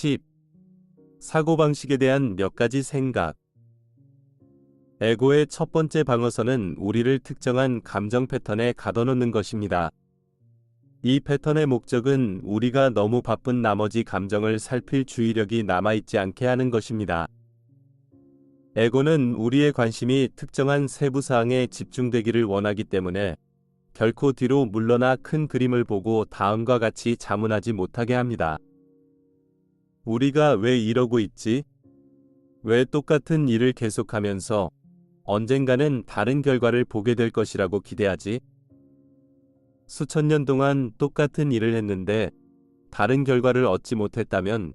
10. 사고방식에 대한 몇 가지 생각. 에고의 첫 번째 방어선은 우리를 특정한 감정 패턴에 가둬놓는 것입니다. 이 패턴의 목적은 우리가 너무 바쁜 나머지 감정을 살필 주의력이 남아있지 않게 하는 것입니다. 에고는 우리의 관심이 특정한 세부 사항에 집중되기를 원하기 때문에 결코 뒤로 물러나 큰 그림을 보고 다음과 같이 자문하지 못하게 합니다. 우리가 왜 이러고 있지? 왜 똑같은 일을 계속하면서 언젠가는 다른 결과를 보게 될 것이라고 기대하지? 수천 년 동안 똑같은 일을 했는데 다른 결과를 얻지 못했다면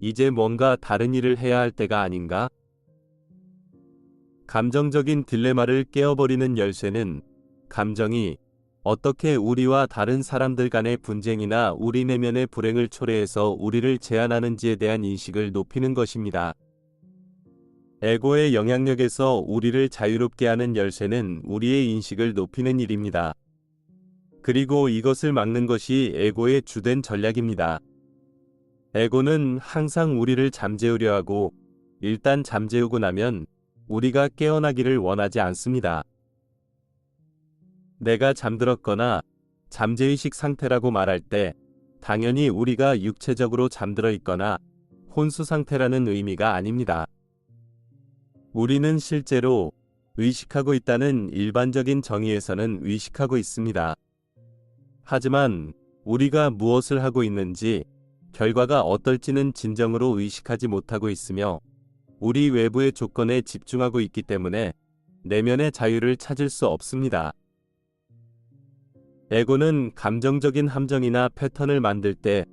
이제 뭔가 다른 일을 해야 할 때가 아닌가? 감정적인 딜레마를 깨어버리는 열쇠는 감정이 어떻게 우리와 다른 사람들 간의 분쟁이나 우리 내면의 불행을 초래해서 우리를 제한하는지에 대한 인식을 높이는 것입니다. 에고의 영향력에서 우리를 자유롭게 하는 열쇠는 우리의 인식을 높이는 일입니다. 그리고 이것을 막는 것이 에고의 주된 전략입니다. 에고는 항상 우리를 잠재우려 하고 일단 잠재우고 나면 우리가 깨어나기를 원하지 않습니다. 내가 잠들었거나 잠재의식 상태라고 말할 때 당연히 우리가 육체적으로 잠들어 있거나 혼수 상태라는 의미가 아닙니다. 우리는 실제로 의식하고 있다는 일반적인 정의에서는 의식하고 있습니다. 하지만 우리가 무엇을 하고 있는지 결과가 어떨지는 진정으로 의식하지 못하고 있으며 우리 외부의 조건에 집중하고 있기 때문에 내면의 자유를 찾을 수 없습니다. 에고는 감정적인 함정이나 패턴을 만들 때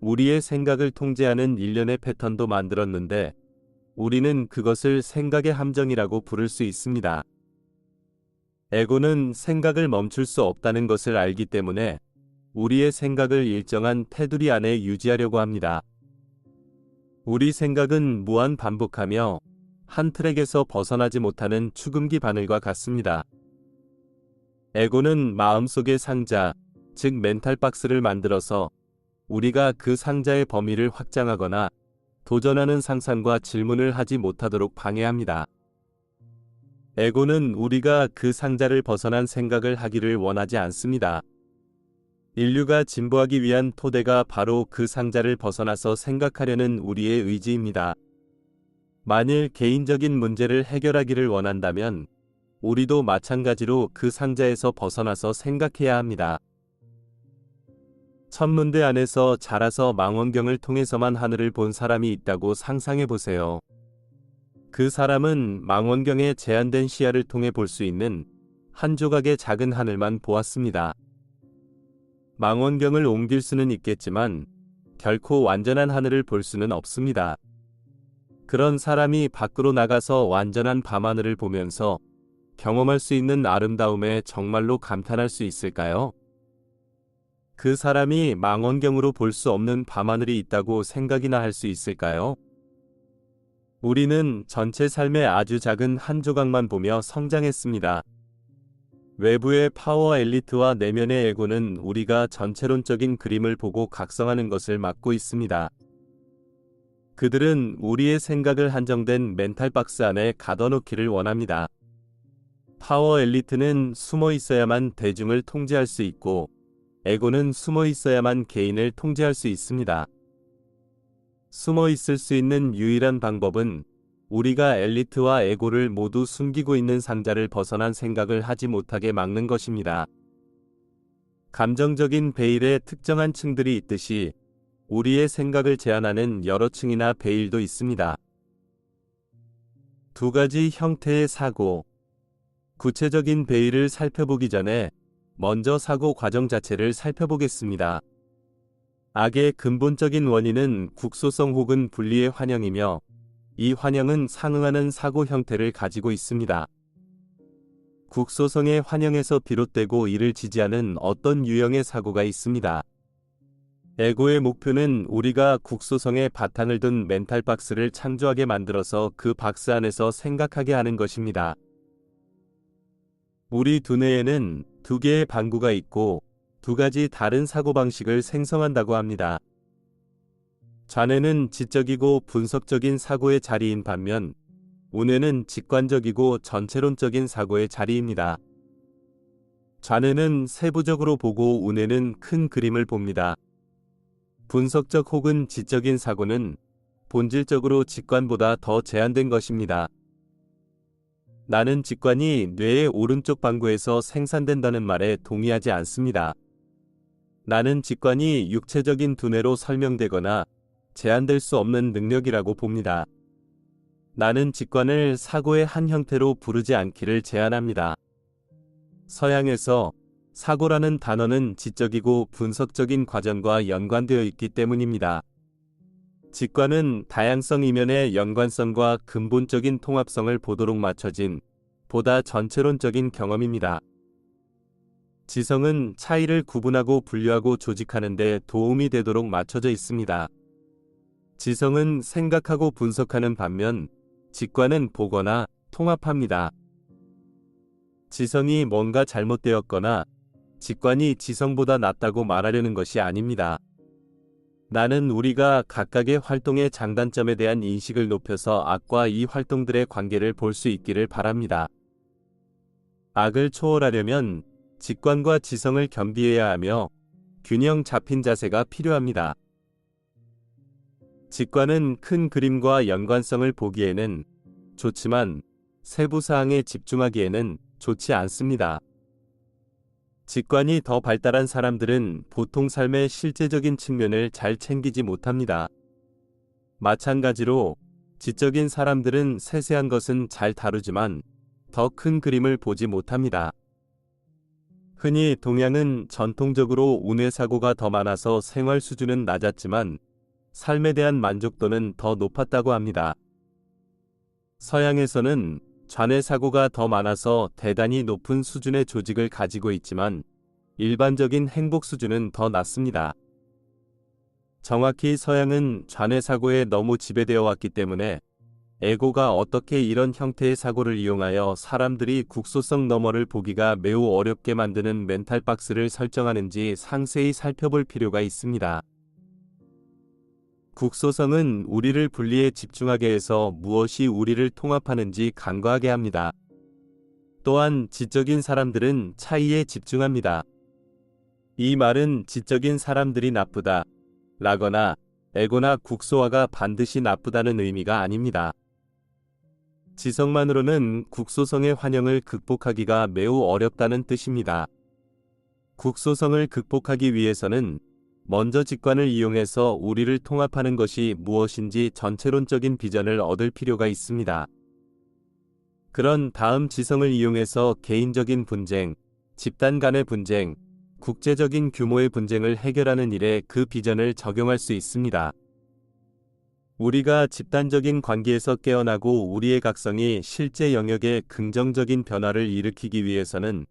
우리의 생각을 통제하는 일련의 패턴도 만들었는데 우리는 그것을 생각의 함정이라고 부를 수 있습니다. 에고는 생각을 멈출 수 없다는 것을 알기 때문에 우리의 생각을 일정한 테두리 안에 유지하려고 합니다. 우리 생각은 무한 반복하며 한 트랙에서 벗어나지 못하는 추금기 바늘과 같습니다. 에고는 마음속의 상자, 즉 멘탈 박스를 만들어서 우리가 그 상자의 범위를 확장하거나 도전하는 상상과 질문을 하지 못하도록 방해합니다. 에고는 우리가 그 상자를 벗어난 생각을 하기를 원하지 않습니다. 인류가 진보하기 위한 토대가 바로 그 상자를 벗어나서 생각하려는 우리의 의지입니다. 만일 개인적인 문제를 해결하기를 원한다면 우리도 마찬가지로 그 상자에서 벗어나서 생각해야 합니다. 천문대 안에서 자라서 망원경을 통해서만 하늘을 본 사람이 있다고 상상해 보세요. 그 사람은 망원경의 제한된 시야를 통해 볼 수 있는 한 조각의 작은 하늘만 보았습니다. 망원경을 옮길 수는 있겠지만 결코 완전한 하늘을 볼 수는 없습니다. 그런 사람이 밖으로 나가서 완전한 밤하늘을 보면서 경험할 수 있는 아름다움에 정말로 감탄할 수 있을까요? 그 사람이 망원경으로 볼 수 없는 밤하늘이 있다고 생각이나 할 수 있을까요? 우리는 전체 삶의 아주 작은 한 조각만 보며 성장했습니다. 외부의 파워 엘리트와 내면의 에고는 우리가 전체론적인 그림을 보고 각성하는 것을 막고 있습니다. 그들은 우리의 생각을 한정된 멘탈 박스 안에 가둬놓기를 원합니다. 파워 엘리트는 숨어 있어야만 대중을 통제할 수 있고 에고는 숨어 있어야만 개인을 통제할 수 있습니다. 숨어 있을 수 있는 유일한 방법은 우리가 엘리트와 에고를 모두 숨기고 있는 상자를 벗어난 생각을 하지 못하게 막는 것입니다. 감정적인 베일에 특정한 층들이 있듯이 우리의 생각을 제한하는 여러 층이나 베일도 있습니다. 두 가지 형태의 사고. 구체적인 베일을 살펴보기 전에 먼저 사고 과정 자체를 살펴보겠습니다. 악의 근본적인 원인은 국소성 혹은 분리의 환영이며 이 환영은 상응하는 사고 형태를 가지고 있습니다. 국소성의 환영에서 비롯되고 이를 지지하는 어떤 유형의 사고가 있습니다. 에고의 목표는 우리가 국소성의 바탕을 둔 멘탈 박스를 창조하게 만들어서 그 박스 안에서 생각하게 하는 것입니다. 우리 두뇌에는 두 개의 방구가 있고 두 가지 다른 사고방식을 생성한다고 합니다. 좌뇌는 지적이고 분석적인 사고의 자리인 반면 우뇌는 직관적이고 전체론적인 사고의 자리입니다. 좌뇌는 세부적으로 보고 우뇌는 큰 그림을 봅니다. 분석적 혹은 지적인 사고는 본질적으로 직관보다 더 제한된 것입니다. 나는 직관이 뇌의 오른쪽 방구에서 생산된다는 말에 동의하지 않습니다. 나는 직관이 육체적인 두뇌로 설명되거나 제한될 수 없는 능력이라고 봅니다. 나는 직관을 사고의 한 형태로 부르지 않기를 제안합니다. 서양에서 사고라는 단어는 지적이고 분석적인 과정과 연관되어 있기 때문입니다. 직관은 다양성 이면의 연관성과 근본적인 통합성을 보도록 맞춰진 보다 전체론적인 경험입니다. 지성은 차이를 구분하고 분류하고 조직하는 데 도움이 되도록 맞춰져 있습니다. 지성은 생각하고 분석하는 반면 직관은 보거나 통합합니다. 지성이 뭔가 잘못되었거나 직관이 지성보다 낫다고 말하려는 것이 아닙니다. 나는 우리가 각각의 활동의 장단점에 대한 인식을 높여서 악과 이 활동들의 관계를 볼 수 있기를 바랍니다. 악을 초월하려면 직관과 지성을 겸비해야 하며 균형 잡힌 자세가 필요합니다. 직관은 큰 그림과 연관성을 보기에는 좋지만 세부 사항에 집중하기에는 좋지 않습니다. 직관이 더 발달한 사람들은 보통 삶의 실제적인 측면을 잘 챙기지 못합니다. 마찬가지로 지적인 사람들은 세세한 것은 잘 다루지만 더 큰 그림을 보지 못합니다. 흔히 동양은 전통적으로 운해 사고가 더 많아서 생활 수준은 낮았지만 삶에 대한 만족도는 더 높았다고 합니다. 서양에서는 좌뇌 사고가 더 많아서 대단히 높은 수준의 조직을 가지고 있지만 일반적인 행복 수준은 더 낮습니다. 정확히 서양은 좌뇌 사고에 너무 지배되어 왔기 때문에 에고가 어떻게 이런 형태의 사고를 이용하여 사람들이 국소성 너머를 보기가 매우 어렵게 만드는 멘탈 박스를 설정하는지 상세히 살펴볼 필요가 있습니다. 국소성은 우리를 분리에 집중하게 해서 무엇이 우리를 통합하는지 간과하게 합니다. 또한 지적인 사람들은 차이에 집중합니다. 이 말은 지적인 사람들이 나쁘다. 라거나 에고나 국소화가 반드시 나쁘다는 의미가 아닙니다. 지성만으로는 국소성의 환영을 극복하기가 매우 어렵다는 뜻입니다. 국소성을 극복하기 위해서는 먼저 직관을 이용해서 우리를 통합하는 것이 무엇인지 전체론적인 비전을 얻을 필요가 있습니다. 그런 다음 지성을 이용해서 개인적인 분쟁, 집단 간의 분쟁, 국제적인 규모의 분쟁을 해결하는 일에 그 비전을 적용할 수 있습니다. 우리가 집단적인 관계에서 깨어나고 우리의 각성이 실제 영역에 긍정적인 변화를 일으키기 위해서는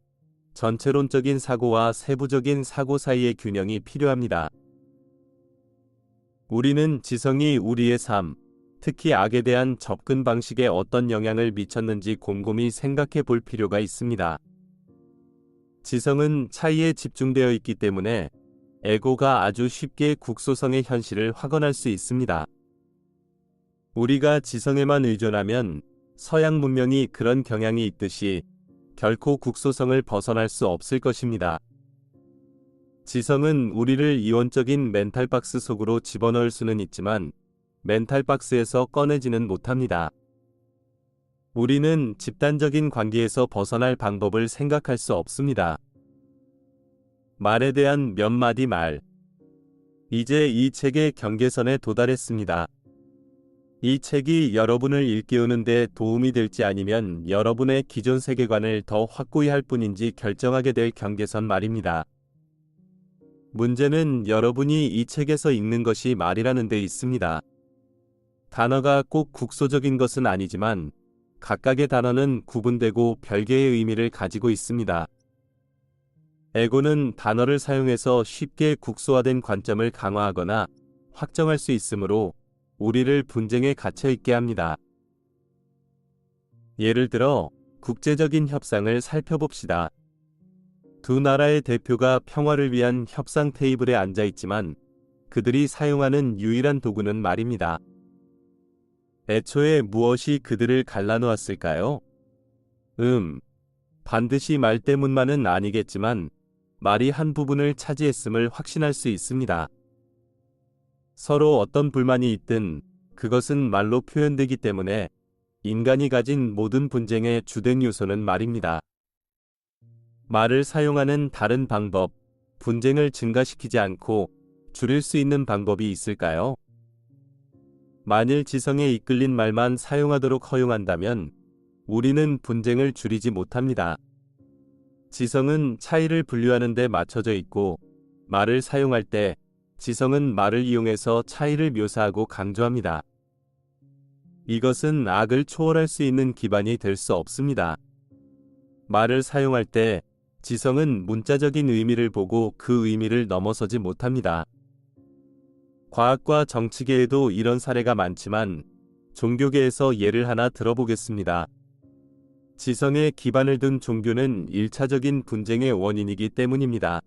전체론적인 사고와 세부적인 사고 사이의 균형이 필요합니다. 우리는 지성이 우리의 삶, 특히 악에 대한 접근 방식에 어떤 영향을 미쳤는지 곰곰이 생각해 볼 필요가 있습니다. 지성은 차이에 집중되어 있기 때문에 에고가 아주 쉽게 국소성의 현실을 확언할 수 있습니다. 우리가 지성에만 의존하면 서양 문명이 그런 경향이 있듯이 결코 국소성을 벗어날 수 없을 것입니다. 지성은 우리를 이원적인 멘탈박스 속으로 집어넣을 수는 있지만 멘탈박스에서 꺼내지는 못합니다. 우리는 집단적인 관계에서 벗어날 방법을 생각할 수 없습니다. 말에 대한 몇 마디 말. 이제 이 책의 경계선에 도달했습니다. 이 책이 여러분을 일깨우는 데 도움이 될지 아니면 여러분의 기존 세계관을 더 확고히 할 뿐인지 결정하게 될 경계선 말입니다. 문제는 여러분이 이 책에서 읽는 것이 말이라는 데 있습니다. 단어가 꼭 국소적인 것은 아니지만 각각의 단어는 구분되고 별개의 의미를 가지고 있습니다. 에고는 단어를 사용해서 쉽게 국소화된 관점을 강화하거나 확정할 수 있으므로 우리를 분쟁에 갇혀 있게 합니다. 예를 들어 국제적인 협상을 살펴봅시다. 두 나라의 대표가 평화를 위한 협상 테이블에 앉아 있지만 그들이 사용하는 유일한 도구는 말입니다. 애초에 무엇이 그들을 갈라놓았을까요? 음, 반드시 말 때문만은 아니겠지만 말이 한 부분을 차지했음을 확신할 수 있습니다. 서로 어떤 불만이 있든 그것은 말로 표현되기 때문에 인간이 가진 모든 분쟁의 주된 요소는 말입니다. 말을 사용하는 다른 방법, 분쟁을 증가시키지 않고 줄일 수 있는 방법이 있을까요? 만일 지성에 이끌린 말만 사용하도록 허용한다면 우리는 분쟁을 줄이지 못합니다. 지성은 차이를 분류하는 데 맞춰져 있고 말을 사용할 때 지성은 말을 이용해서 차이를 묘사하고 강조합니다. 이것은 악을 초월할 수 있는 기반이 될 수 없습니다. 말을 사용할 때 지성은 문자적인 의미를 보고 그 의미를 넘어서지 못합니다. 과학과 정치계에도 이런 사례가 많지만 종교계에서 예를 하나 들어보겠습니다. 지성에 기반을 둔 종교는 1차적인 분쟁의 원인이기 때문입니다.